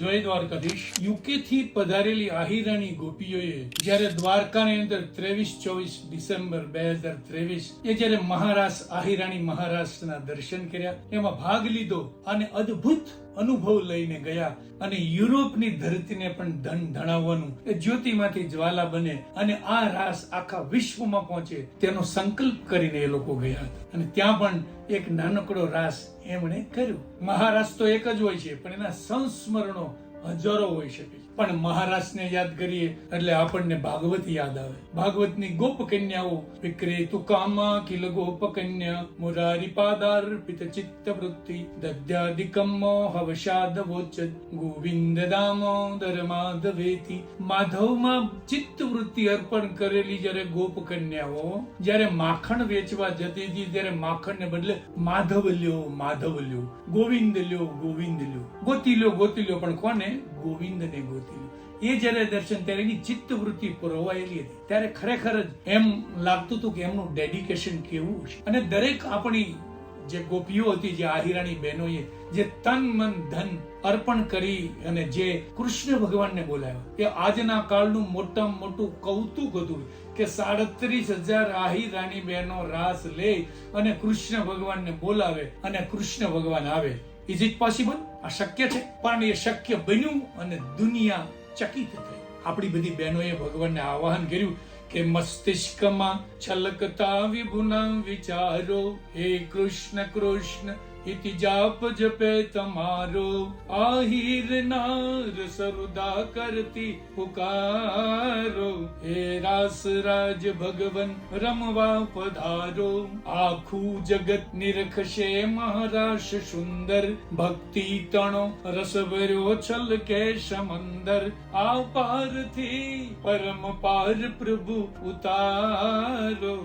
જય દ્વારકાધીશ. યુકે થી પધારેલી આહિરાણી ગોપીઓએ જ્યારે દ્વારકાની અંદર ત્રેવીસ ચોવીસ ડિસેમ્બર બે હજાર ત્રેવીસ એ જ્યારે મહારાસ, આહિરાણી મહારાસના દર્શન કર્યા, એમાં ભાગ લીધો અને અદ્ભુત અનુભવ લઈને ગયા અને યુરોપની ધરતીને પણ ધન ધણાવવાનું, એ જ્યોતિમાંથી જ્વાલા બને અને આ રાસ આખા વિશ્વમાં પહોંચે તેનો સંકલ્પ કરીને એ લોકો ગયા હતા. અને ત્યાં પણ એક નાનકડો રાસ એમણે કર્યો. મહારાસ તો એક જ હોય છે, પણ એના સંસ્મરણો હજારો હોઈ શકે. છે પણ મહારાષ્ટ્રને યાદ કરીએ એટલે આપણને ભાગવત યાદ આવે. ભાગવતની ગોપ કન્યાઓ વિક્રેતુ કામા કિલ ગોપ કન્યા, મુરારી પાદાર્પિત ચિત્ત વૃત્તિ દદ્યાદિકમ હવશાદ વોચત ગોવિંદ દામોદર માધવેતી માધવમાં ચિત્ત વૃત્તિ અર્પણ કરેલી જ્યારે ગોપ કન્યાઓ, જ્યારે માખણ વેચવા જતી હતી, ત્યારે માખણને બદલે માધવ લ્યો માધવ લ્યો, ગોવિંદ લ્યો ગોવિંદ લ્યો. ગોતી લ્યો ગોતી લ્યો, પણ કોને? ગોવિંદને ગોતી એ જ્યારે દર્શન ત્યારે એની ચિત્ત વૃત્તિ પુરવાયેલી હતી. ત્યારે ખરેખર જ એમ લાગતું હતું કે એમનું ડેડિકેશન કેવું છે અને દરેક આપણી જે ગોપીઓ હતી, જે આહિરાણી બહેનોએ, જે તન મન ધન અર્પણ કરી અને જે કૃષ્ણ ભગવાનને બોલાવ્યો. કે આજના કાળનું મોટામાં મોટું કૌતુક હતું કે સાડત્રીસ હજાર આહિરાણી બહેનો રાસ લે અને કૃષ્ણ ભગવાનને બોલાવે અને કૃષ્ણ ભગવાન આવે. ઇઝ ઇટ પોસિબલ આ શક્ય છે. પણ એ શક્ય બન્યું અને દુનિયા ચકિત થઈ. આપણી બધી બહેનોએ ભગવાનને આવાહન કર્યું કે મસ્તિષ્કમાં છલકતા વિભુના વિચારો. હે કૃષ્ણ કૃષ્ણ. ઇતિ જાપ જપે તમારો આહિર નાર સરુદા કરતી પુકારો હે રાસ રાજ ભગવન રમવા પધારો આખું જગત નિરખશે મહારાશ સુંદર ભક્તિ તણો રસ ભર્યો છલકે સમંદર આ પારથી પરમ પાર પ્રભુ ઉતારો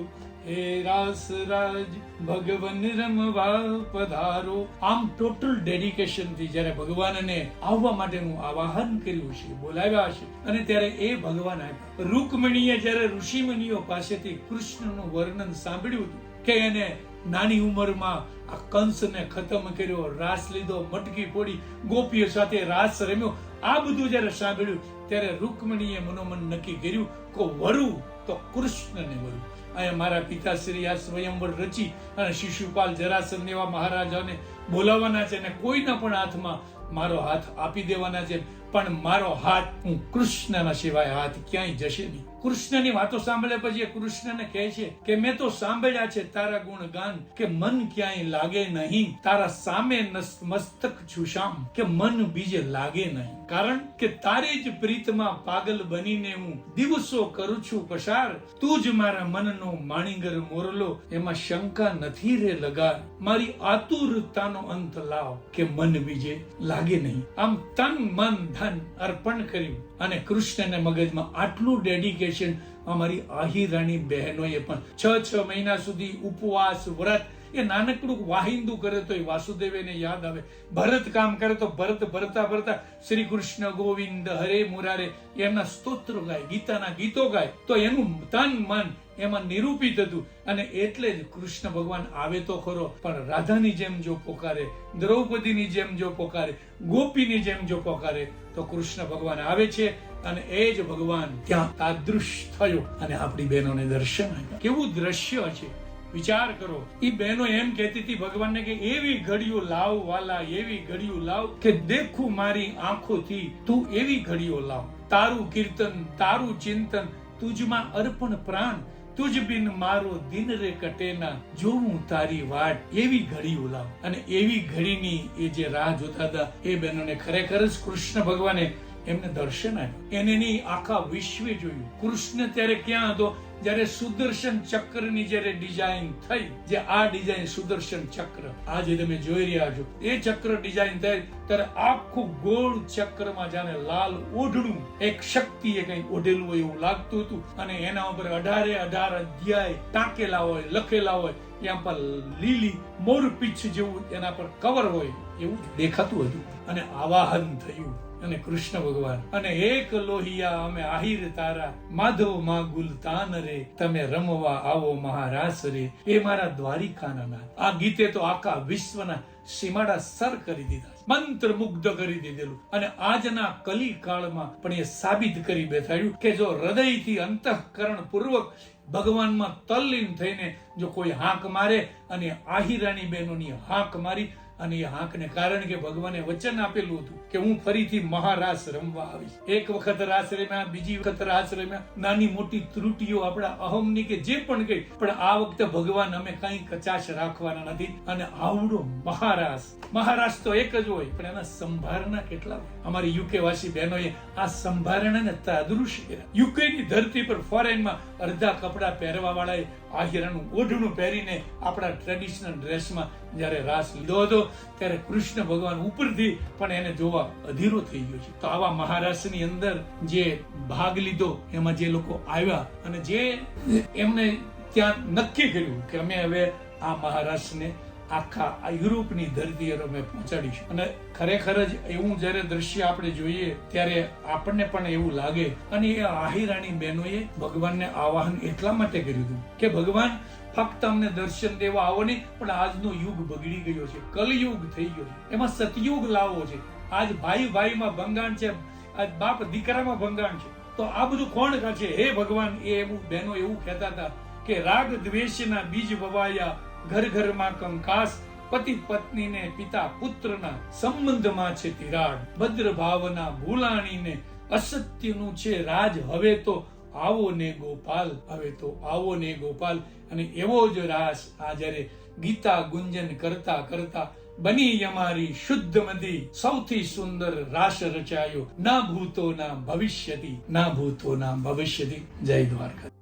હે રાસરાજ ભગવન રમવા પધારો. આમ ટોટલ ડેડિકેશનથી જ્યારે ભગવાનને આવવા માટેનું આવાહન કર્યું છે, બોલાવ્યા છે, અને ત્યારે એ ભગવાન આવ્યા. રૂકમણીએ જ્યારે ઋષિમુનિઓ પાસેથી કૃષ્ણનું વર્ણન સાંભળ્યું હતું, કે એને નાની ઉંમરમાં આ કંસને ખતમ કર્યો, રાસ લીધો, મટકી ફોડી, ગોપીઓ સાથે રાસ રમ્યો. આ બધું જ્યારે સાંભળ્યું, ત્યારે રૂકમણીએ મનોમન નક્કી કર્યું કે વરુ તો કૃષ્ણને વરુ. અહીંયા મારા પિતાશ્રી આ સ્વયંવર રચી અને શિશુપાલ જરાસંધ એવા મહારાજાને બોલાવવાના છે અને કોઈના પણ હાથમાં મારો હાથ આપી દેવાના છે. પણ મારો હાથ હું કૃષ્ણના સિવાય હાથ ક્યાંય જશે નહીં. કૃષ્ણની વાતો સાંભળે પછી કૃષ્ણને કહે છે કે મેં તો સાંભળ્યા છે તારા ગુણ ગાન કે મન ક્યાંય લાગે નહીં. તારા સામે મસ્તક છુશામ કે મન બીજે લાગે નહીં. કારણ કે તારી જ પ્રીતમાં પાગલ બનીને હું દિવસો કરું છું પસાર. તું જ મારા મનનો માણીગર મોરલો. એમાં શંકા નથી રે લગાર. મારી આતુરતાનો અંત લાવ કે મન બીજે લાગે નહીં. આમ તન, મન, ધન અર્પણ કર્યું અને કૃષ્ણને મગજમાં આટલું ડેડિકેશન અમારી આહિરાણી બહેનોએ પણ છ છ મહિના સુધી ઉપવાસ, વ્રત, એ નાનકડું વાહિંદુ કરે તો એ વાસુદેવને યાદ આવે. ભરત કામ કરે તો ભરત ભરતા ભરતા શ્રી કૃષ્ણ ગોવિંદ, હરે મુરારે એમના સ્તોત્રો ગાય, ગીતાના ગીતો ગાય. તો એનું તન મન એમાં નિરૂપિત હતું અને એટલે જ કૃષ્ણ ભગવાન આવે તો ખરો. પણ રાધાની જેમ જો પોકારે, દ્રૌપદીની જેમ જો પોકારે, ગોપીની જેમ જો પોકારે, તો કૃષ્ણ ભગવાન આવે છે. અને એ જ ભગવાન ત્યાં તાદૃશ થયો અને આપણી બહેનોને દર્શન કેવું દ્રશ્ય છે? વિચાર કરો. એ બહેનો એમ કહેતી હતી ભગવાનને કે એવી ઘડીઓ લાવ વાલા, એવી ઘડીઓ લાવ કે દેખું મારી આંખોથી તું એવી ઘડીઓ લાવ. તારું કીર્તન, તારું ચિંતન, તુજમાં અર્પણ પ્રાણ, તુજ બિન મારો દિન રે કટેના જોવું તારી વાટ, એવી ઘડીઓ લાવ. અને એવી ઘડીની એ જે રાહ જોતા હતા, એ બહેનોને ખરેખર જ કૃષ્ણ ભગવાને એમને દર્શન આપ્યું. એને નહીં આખા વિશ્વે જોયું. કૃષ્ણ ત્યારે ક્યાં હતો? જ્યારે સુદર્શન ચક્રની જ્યારે ડિઝાઇન થઈ, જે આ ડિઝાઇન સુદર્શન ચક્ર આજે તમે જોઈ રહ્યા છો, એ ચક્ર ડિઝાઇન થઈ ત્યારે આખું ગોળ ચક્રમાં જાણે લાલ ઓઢણું, એક શક્તિએ કંઈ ઓઢેલું હોય એવું લાગતું હતું, અને એના ઉપર અઢારે અઢાર અધ્યાય ટાંકેલા હોય, લખેલા હોય ત્યાં પર લીલી મોરપીંછ જેવું એના પર કવર હોય એવું દેખાતું હતું. અને આવાહન થયું. અને કૃષ્ણ ભગવાન, અને એક લોહિયા અમે આહિર તારા. માધવમાં ગુલતાન રે. તમે રમવા આવો મહારાસ રે. એ મારા દ્વારિકાના નાથ આ ગીતે તો આખા વિશ્વના સીમાડા સર કરી દીધા મંત્ર મુગ્ધ કરી દીધેલું. અને આજના કલી કાળમાં પણ એ સાબિત કરી બેઠાડ્યું કે જો હૃદયથી અંતઃકરણ પૂર્વક ભગવાનમાં તલ્લીન થઈને જો કોઈ હાંક મારે અને આહિરાણી બહેનોની હાંક મારી અને એ હાંકને કારણ કે ભગવાને વચન આપેલું હતું કે હું ફરીથી મહારાસ રમવા આવીશ. એક વખત રાસ રમ્યા બીજી વખત રાસ રમ્યા નાની મોટી ત્રુટીઓ આપણા અહમની કે જે પણ ગઈ પણ આ વખતે ભગવાન અમે કઈ કચાશ રાખવાના નથી અને આવડો મહારાસ. મહારાસ તો એક જ હોય, પણ એના સંભારણા કેટલા અમારી યુકે વાસી બહેનોએ આ સંભારણાને તાદૃશ કર્યા. યુકે ની ધરતી પર ફોરેનમાં અડધા કપડા પહેરવા વાળાએ આહિરાનું ઓઢણું પહેરીને આપણા ટ્રેડિશનલ ડ્રેસમાં જ્યારે રાસ લીધો હતો ત્યારે કૃષ્ણ ભગવાન ઉપરથી પણ એને જોવા અધીરો થઈ ગયો છે. તો આવા મહારાષ્ટ્રની અંદર જે ભાગ લીધો, એમાં જે લોકો આવ્યા અને જે એમને ત્યાં નક્કી કર્યું કે અમે હવે આ મહારાષ્ટ્રને આખા યુરોપની ધરતી અમે પહોંચાડીશું. અને ખરેખર જ એવું જ્યારે દ્રશ્ય આપણે જોઈએ, ત્યારે આપણને પણ એવું લાગે. અને એ આહિરાણી બહેનોએ ભગવાનને આવાહન એટલા માટે કર્યું હતું કે ભગવાન, ફક્ત અમને દર્શન દેવા આવો નહીં, પણ આજનો યુગ બગડી ગયો છે. કલયુગ થઈ ગયો છે. એમાં સતયુગ લાવવો છે. આજ ભાઈ ભાઈમાં ભંગાણ છે. આજ બાપ દીકરામાં ભંગાણ છે. તો આ બધું કોણ છે હે ભગવાન, એ એવું બહેનો એવું કહેતા હતા કે રાગ દ્વેષના બીજ વવાયા ઘર ઘરમાં કંકાસ, પતિ પત્નીને, પિતા પુત્રના સંબંધમાં છે તિરાડ. ભદ્ર ભાવના ભૂલાણીને અસત્યનું છે રાજ. હવે તો આવો ને ગોપાલ, હવે તો આવો ને ગોપાલ. અને એવો જ રાસ આ જ્યારે ગીતા ગુંજન કરતા કરતા બની અમારી શુદ્ધ મધી સૌથી સુંદર રાસ રચાયો. ના ભૂતો ના ભવિષ્યથી. ના ભૂતો ના ભવિષ્યથી. જય દ્વારકા